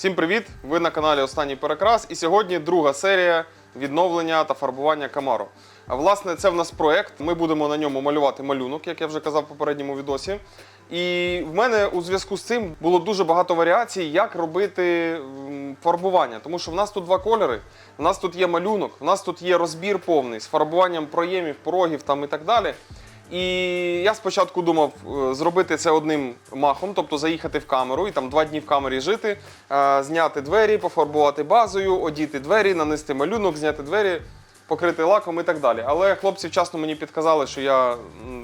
Всім привіт! Ви на каналі Останній Перекрас. І сьогодні друга серія відновлення та фарбування. А власне, це в нас проект. Ми будемо на ньому малювати малюнок, як я вже казав в попередньому відосі. І в мене у зв'язку з цим було дуже багато варіацій, як робити фарбування. Тому що в нас тут два кольори. В нас тут є малюнок, в нас тут є розбір повний з фарбуванням проємів, порогів там і так далі. І я спочатку думав е, зробити це одним махом, тобто заїхати в камеру і там два дні в камері жити, е, зняти двері, пофарбувати базою, одіти двері, нанести малюнок, зняти двері, покрити лаком і так далі. Але хлопці вчасно мені підказали, що я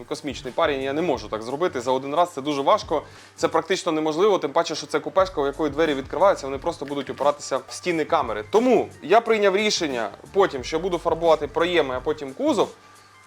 космічний парень, я не можу так зробити за один раз. Це дуже важко. Це практично неможливо, тим паче, що це купешка, у якої двері відкриваються, вони просто будуть опиратися в стіни камери. Тому я прийняв рішення потім, що буду фарбувати проєми, а потім кузов.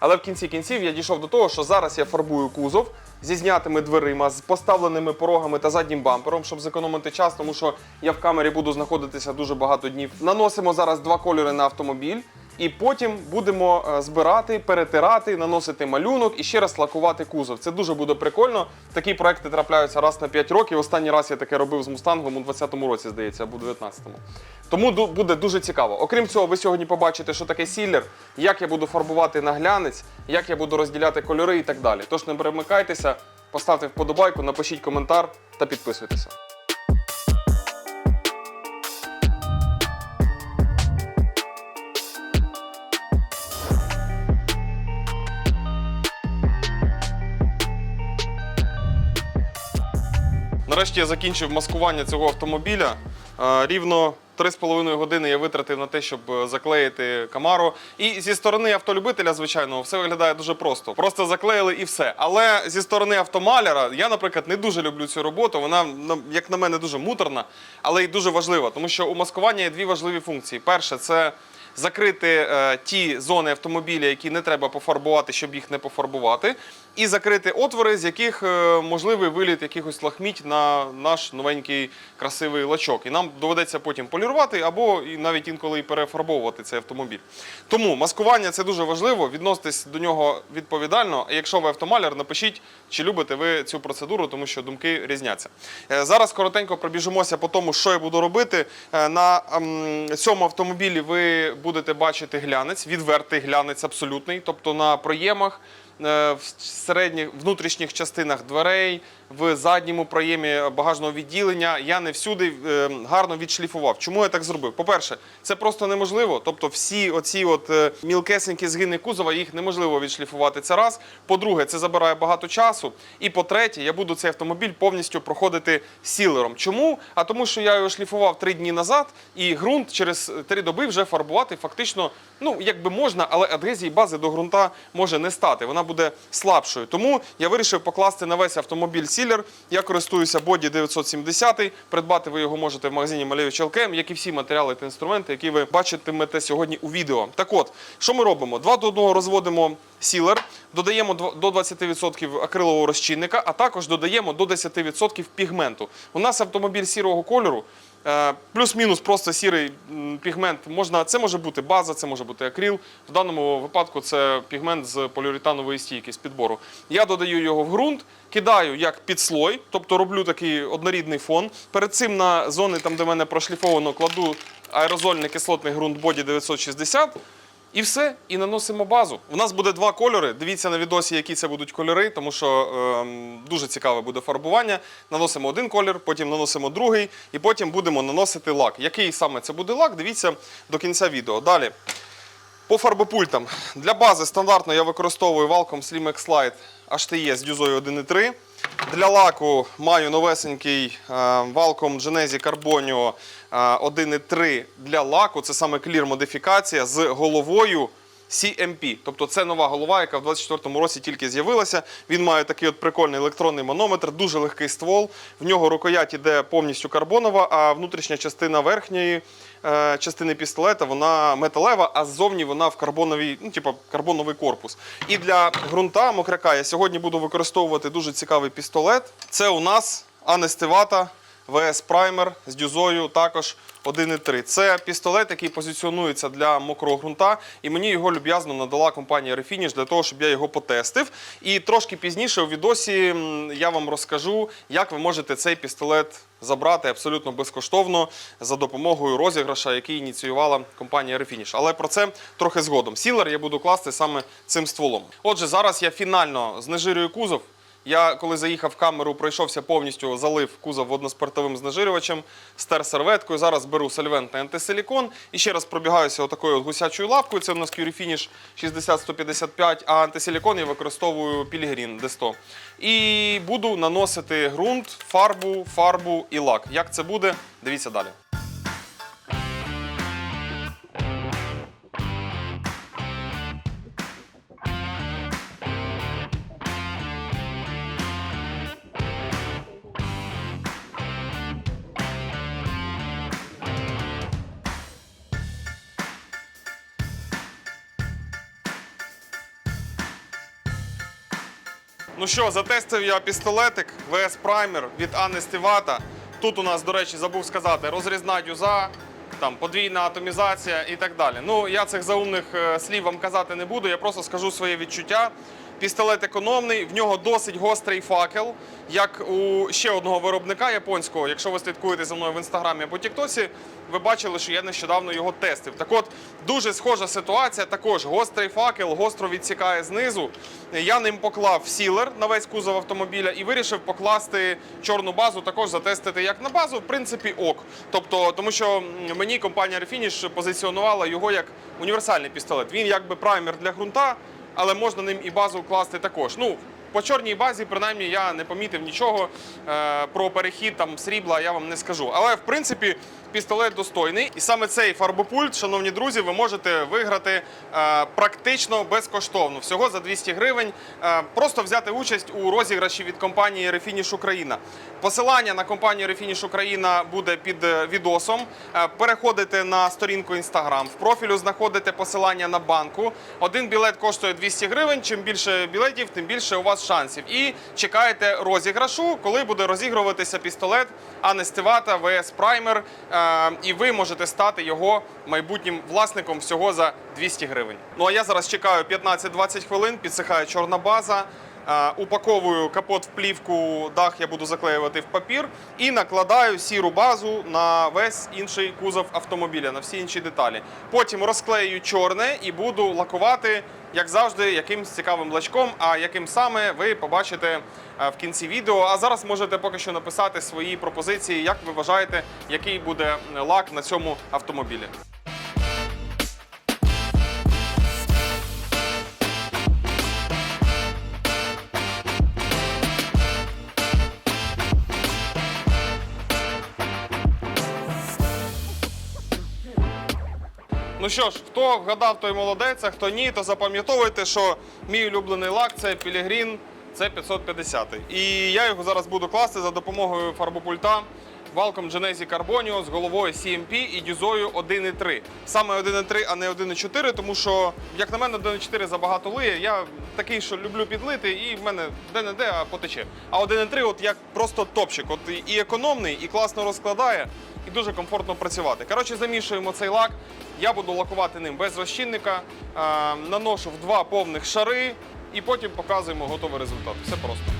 Але в кінці кінців я дійшов до того, що зараз я фарбую кузов зі знятими дверима, з поставленими порогами та заднім бампером, щоб зекономити час, тому що я в камері буду знаходитися дуже багато днів. Наносимо зараз два кольори на автомобіль. І потім будемо е, збирати, перетирати, наносити малюнок і ще раз лакувати кузов. Це дуже буде прикольно. Такі проекти трапляються раз на 5 років. Останній раз я таке робив з мустангом у 20-му році, здається, або 19-му. Тому буде дуже цікаво. Окрім цього, ви сьогодні побачите, що таке сіллер, як я буду фарбувати на глянець, як я буду розділяти кольори і так далі. Тож не перемикайтеся, поставте вподобайку, напишіть коментар та підписуйтеся. Нарешті я закінчив маскування цього автомобіля. Е, Рівно 3,5 години я витратив на те, щоб е, заклеїти камару. І зі сторони автолюбителя, звичайно, все виглядає дуже просто. Просто заклеїли і все. Але зі сторони автомаляра, я, наприклад, не дуже люблю цю роботу. Вона, як на мене, дуже муторна, але й дуже важлива, тому що у маскування є дві важливі функції. Перше, це закрити е, ті зони автомобіля, які не треба пофарбувати, щоб їх не пофарбувати, і закрити отвори, з яких е, можливий виліт якихось лахміть на наш новенький красивий лачок. І нам доведеться потім полірувати або і навіть інколи і перефарбовувати цей автомобіль. Тому маскування це дуже важливо. Відноситесь до нього відповідально. Якщо ви автомаляр, напишіть, чи любите ви цю процедуру, тому що думки різняться. Е, Зараз коротенько пробіжимося по тому, що я буду робити. Е, На ем, цьому автомобілі ви будете бачити глянець, відвертий глянець абсолютний, тобто на проємах. Е, В середніх внутрішніх частинах дверей, в задньому проємі багажного відділення я не всюди е, гарно відшліфував. Чому я так зробив? По-перше, це просто неможливо. Тобто, всі оці от е, мілкесенькі згини кузова їх неможливо відшліфувати. Це раз. По-друге, це забирає багато часу. І по-третє, я буду цей автомобіль повністю проходити сілером. Чому? А тому, що я його шліфував три дні назад, і ґрунт через три доби вже фарбувати фактично, ну якби можна, але адгезії бази до ґрунта може не стати. Вона буде слабшою. Тому я вирішив покласти на весь автомобіль сілер. Я користуюся боді 970. Придбати ви його можете в магазині Малевич ЛКМ, як і всі матеріали та інструменти, які ви бачитимете сьогодні у відео. Так от, що ми робимо? Два до одного розводимо сілер, додаємо до 20% акрилового розчинника, а також додаємо до 10% пігменту. У нас автомобіль сірого кольору. Е, Плюс-мінус просто сірий пігмент. Можна, це може бути база, це може бути акрил. В даному випадку це пігмент з поліуретанової стійки з підбору. Я додаю його в ґрунт, кидаю як підслой, тобто роблю такий однорідний фон. Перед цим на зони, там, де в мене прошліфовано, кладу аерозольний кислотний ґрунт боді 960. І все, і наносимо базу. У нас буде два кольори. Дивіться на відосі, які це будуть кольори, тому що ем, дуже цікаве буде фарбування. Наносимо один колір, потім наносимо другий, і потім будемо наносити лак. Який саме це буде лак? Дивіться до кінця відео. Далі. По фарбопультам. Для бази стандартно я використовую Valcom Slim X Lite HTE з дюзою 1.3. Для лаку маю новесенький валком Valcom Genesi Carbonio е, 1.3 для лаку. Це саме клір модифікація з головою CMP. Тобто це нова голова, яка в 24-му році тільки з'явилася. Він має такий от прикольний електронний манометр, дуже легкий ствол. В нього рукоять іде повністю карбонова, а внутрішня частина верхньої е, частини пістолета вона металева, а ззовні вона в карбоновій, ну, типу, карбоновий корпус. І для ґрунта мокряка я сьогодні буду використовувати дуже цікавий пістолет. Це у нас Анестивата VS Primer з дюзою також 1.3. Це пістолет, який позиціонується для мокрого ґрунта, і мені його люб'язно надала компанія Refinish для того, щоб я його потестив. І трошки пізніше у відосі я вам розкажу, як ви можете цей пістолет забрати абсолютно безкоштовно за допомогою розіграша, який ініціювала компанія Refinish. Але про це трохи згодом. Сілер я буду класти саме цим стволом. Отже, зараз я фінально знежирюю кузов. Я коли заїхав в камеру, пройшовся повністю, залив кузов водноспиртовим знежирювачем, стер серветкою. Зараз беру сольвентний антисилікон і ще раз пробігаюся отакою от гусячою лапкою. Це у нас Curie Finish 60-155, а антисилікон я використовую Pilgrim D100. І буду наносити ґрунт, фарбу, фарбу і лак. Як це буде? Дивіться далі. Ну що, затестив я пістолетик VS Primer від Анни Стівата. Тут у нас, до речі, забув сказати, розрізна дюза, там подвійна атомізація і так далі. Ну, я цих заумних е, слів вам казати не буду, я просто скажу своє відчуття. Пістолет економний, в нього досить гострий факел, як у ще одного виробника японського. Якщо ви слідкуєте за мною в інстаграмі або Тіктосі, ви бачили, що я нещодавно його тестив. Так от, дуже схожа ситуація. Також гострий факел, гостро відсікає знизу. Я ним поклав сілер на весь кузов автомобіля і вирішив покласти чорну базу, також затестити як на базу, в принципі, ок. Тобто, тому що мені компанія Refinish позиціонувала його як універсальний пістолет. Він якби праймер для ґрунта, але можна ним і базу класти також. Ну, по чорній базі, принаймні, я не помітив нічого е, про перехід там срібла, я вам не скажу. Але в принципі пістолет достойний. І саме цей фарбопульт, шановні друзі, ви можете виграти е, практично безкоштовно. Всього за 200 гривень. Е, просто взяти участь у розіграші від компанії Refinish Україна. Посилання на компанію Refinish Україна буде під е, відосом. Переходите на сторінку Instagram. В профілю знаходите посилання на банку. Один білет коштує 200 гривень. Чим більше білетів, тим більше у вас шансів. І чекаєте розіграшу, коли буде розігруватися пістолет Анестивата VS Primer. Е, І ви можете стати його майбутнім власником всього за 200 гривень. Ну а я зараз чекаю 15-20 хвилин, підсихає чорна база. Е, Упаковую капот в плівку, дах я буду заклеювати в папір і накладаю сіру базу на весь інший кузов автомобіля, на всі інші деталі. Потім розклею чорне і буду лакувати, як завжди, якимсь цікавим лачком. А яким саме ви побачите е, в кінці відео. А зараз можете поки що написати свої пропозиції, як ви вважаєте, який буде лак на цьому автомобілі. Що ж, хто вгадав, той молодець, а хто ні, то запам'ятовуйте, що мій улюблений лак це Пілігрін, це 550. І я його зараз буду класти за допомогою фарбопульта валком Genesis Carbonio з головою CMP і дюзою 1.3. Саме 1.3, а не 1.4, тому що, як на мене, 1.4 забагато лиє. Я такий, що люблю підлити, і в мене де-не-де, а потече. А 1.3 от як просто топчик. От і економний, і класно розкладає, і дуже комфортно працювати. Коротше, замішуємо цей лак. Я буду лакувати ним без розчинника, е, наношу в два повних шари і потім показуємо готовий результат. Все просто.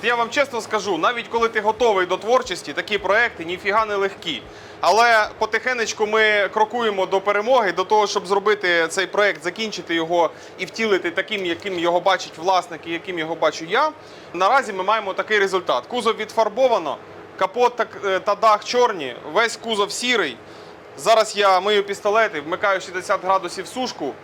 От я вам чесно скажу, навіть коли ти готовий до творчості, такі проекти ніфіга не легкі. Але потихенечку ми крокуємо до перемоги, до того, щоб зробити цей проект, закінчити його і втілити таким, яким його бачить власник і яким його бачу я. Наразі ми маємо такий результат: кузов відфарбовано, капот та, е, та дах чорні, весь кузов сірий. Зараз я мию пістолети, вмикаю 60 градусів сушку.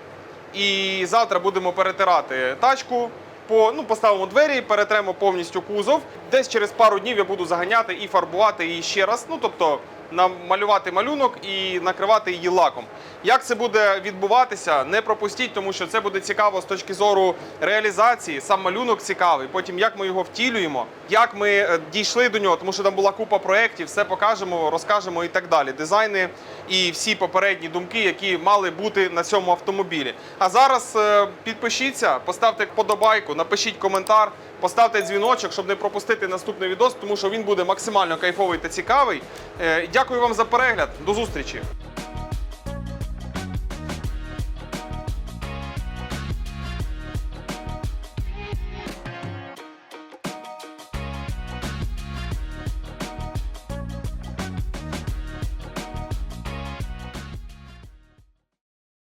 І завтра будемо перетирати тачку. По, ну, поставимо двері, перетремо повністю кузов десь через пару днів я буду заганяти і фарбувати її ще раз. Ну тобто намалювати малюнок і накривати її лаком. Як це буде відбуватися, не пропустіть, тому що це буде цікаво з точки зору реалізації. Сам малюнок цікавий. Потім як ми його втілюємо, як ми е, дійшли до нього, тому що там була купа проєктів, все покажемо, розкажемо і так далі. Дизайни і всі попередні думки, які мали бути на цьому автомобілі. А зараз е, підпишіться, поставте вподобайку, напишіть коментар, поставте дзвіночок, щоб не пропустити наступний відос, тому що він буде максимально кайфовий та цікавий. Е, Дякую вам за перегляд. До зустрічі!